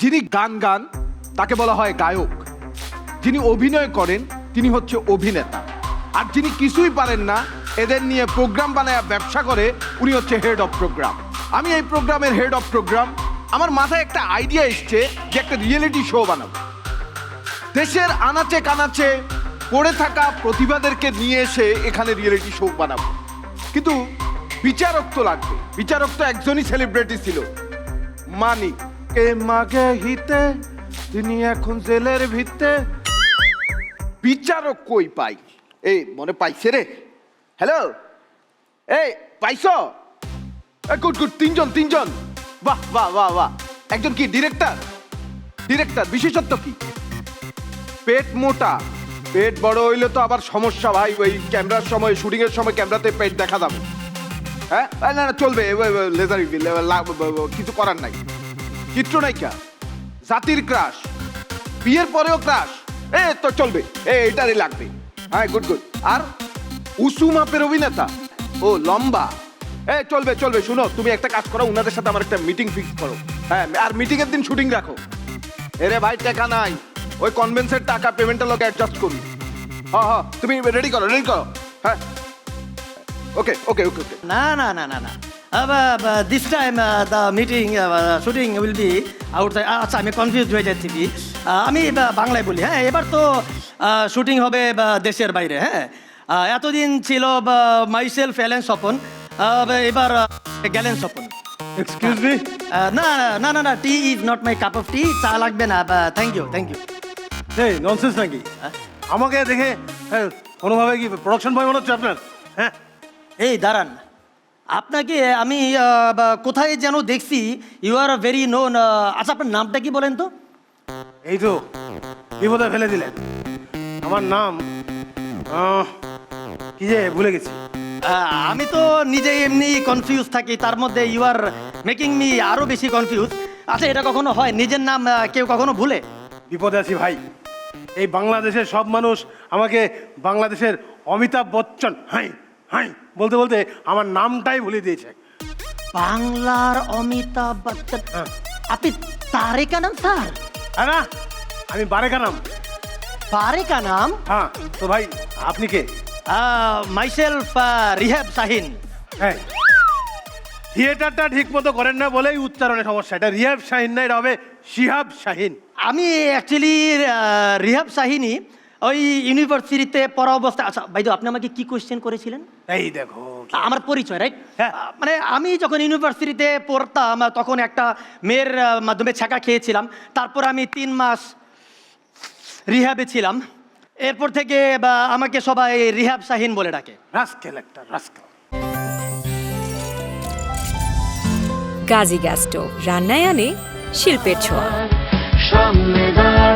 যিনি গান গান, তাকে বলা হয় গায়ক। যিনি অভিনয় করেন, তিনি হচ্ছে অভিনেতা। আর যিনি কিছুই পারেন না, এদের নিয়ে প্রোগ্রাম বানায় ব্যবসা করে, উনি হচ্ছে হেড অফ প্রোগ্রাম আমি এই প্রোগ্রামের হেড অফ প্রোগ্রাম আমার মাথায় একটা আইডিয়া এসছে যে একটা রিয়েলিটি শো বানাবো। দেশের আনাচে কানাচে পড়ে থাকা প্রতিভাদেরকে নিয়ে এসে এখানে রিয়েলিটি শো বানাবো। কিন্তু বিচারক তো লাগবে। বিচারক তো একজনই সেলিব্রিটি ছিল, মানিক। এ মাগে হিতে, তিনি এখন জেলের ভিত্তে বিচারক কই পাই? এই, মনে পাইছে রে? হ্যালো এই, পাইছ? গুড গুড, তিনজন তিনজন। বাহ বাহ বাহ বাহ। একজন কি ডিরেক্টর ডিরেক্টর বিশেষত্ব কি? পেট মোটা। পেট বড় হইলে তো আবার সমস্যা ভাই, ওই ক্যামেরার সময় শুটিং এর সময় ক্যামেরাতে পেট দেখা যাবে। হ্যাঁ? না না, চলবে লেজার কিছু করার নাই। চিত্রনায়িকা, জাতির ক্রাশ বিয়ের পরেও ক্রাশ এ, তো চলবে। এ, এটারই লাগবে। হ্যাঁ গুড গুড আর উসু মাপের অভিনেতা, ও লম্বা। এ, চলবে চলবে, শুনো, তুমি একটা কাজ করো ওনাদের সাথে আমার একটা মিটিং ফিক্স করো। হ্যাঁ আর মিটিং এর দিন শুটিং রাখো। এরে ভাই, টাকা নাই। ওই কনভেন্সের টাকা পেমেন্টের লোক অ্যাডজাস্ট করি। হ্যাঁ হ্যাঁ তুমি রেডি করো রেডি করো। হ্যাঁ। ওকে ওকে ওকে ওকে না না না না না। Uh, this time the meeting shooting will be outside আচ্ছা আমি কনফিউজ হয়ে যাচ্ছি কি? আমি বাংলায় বলি হ্যাঁ এবার তো শুটিং হবে দেশের বাইরে হ্যাঁ? এতদিন ছিল মাইসেলফ এলেন স্বপন এবার গ্যালেন স্বপন এক্সকিউজ মি না না না না tea is not my cup of tea চা লাগবে না থ্যাংক ইউ থ্যাংক ইউ এই ননসেন্স নাকি? আমাকে দেখে হ্যাঁ, কোনোভাবে কি প্রোডাকশন বয় মনে হচ্ছে আপনার? হ্যাঁ? এই দাঁড়ান। আপনাকে আমি কোথায় যেন দেখছি ইউ আর ভেরি নোন আচ্ছা আপনার নামটা কি বলেন তো? এই তো বিপদে ফেলে দিলেন। আমার নাম কি যে ভুলে গেছি। আমি তো নিজে এমনি কনফিউজ থাকি তার মধ্যে ইউ আর মেকিং মি আরও বেশি কনফিউজ আচ্ছা এটা কখনো হয়? নিজের নাম কেউ কখনো ভুলে? বিপদে আছি ভাই। এই বাংলাদেশের সব মানুষ আমাকে বাংলাদেশের অমিতাভ বচ্চন হাই হাই বলতে বলতে আমার নামটাই ভুলে দিয়েছে। বাংলার অমিতাভ বচ্চন। হ্যাঁ। আপনি তারেকা নাম স্যার? হ্যাঁ না আমি বারেকা নাম। তারেকা নাম? হ্যাঁ তো ভাই আপনি কে? মাইসেলফ রিহাব শাহিন। হ্যাঁ। থিয়েটারটা ঠিক মতো করেন না বলেই উচ্চারণের সমস্যা। এটা রিহাব শাহিন না এটা হবে শিহাব শাহিন। আমি অ্যাকচুয়ালি রিহাব শাহিনী ওই ইউনিভার্সিটিতে পড়া অবস্থা আচ্ছা ভাইদু আপনি আমাকে কি কোয়েশ্চেন করেছিলেন? এই দেখো আমার পরিচয় রাইট হ্যাঁ। মানে আমি যখন ইউনিভার্সিটিতে পড়তাম তখন একটা মেয়ের মাধ্যমে ছাকা খেয়েছিলাম। তারপর আমি তিন মাস রিহাবে ছিলাম। এরপর থেকে বা, আমাকে সবাই রিহাব শাহিন বলে ডাকে। রাস্কেল একটা রাস্কেল। গাজী গ্যাস স্টোভ রান্নায় আনে শিল্পের ছোঁয়া। সামনে দাঁড়া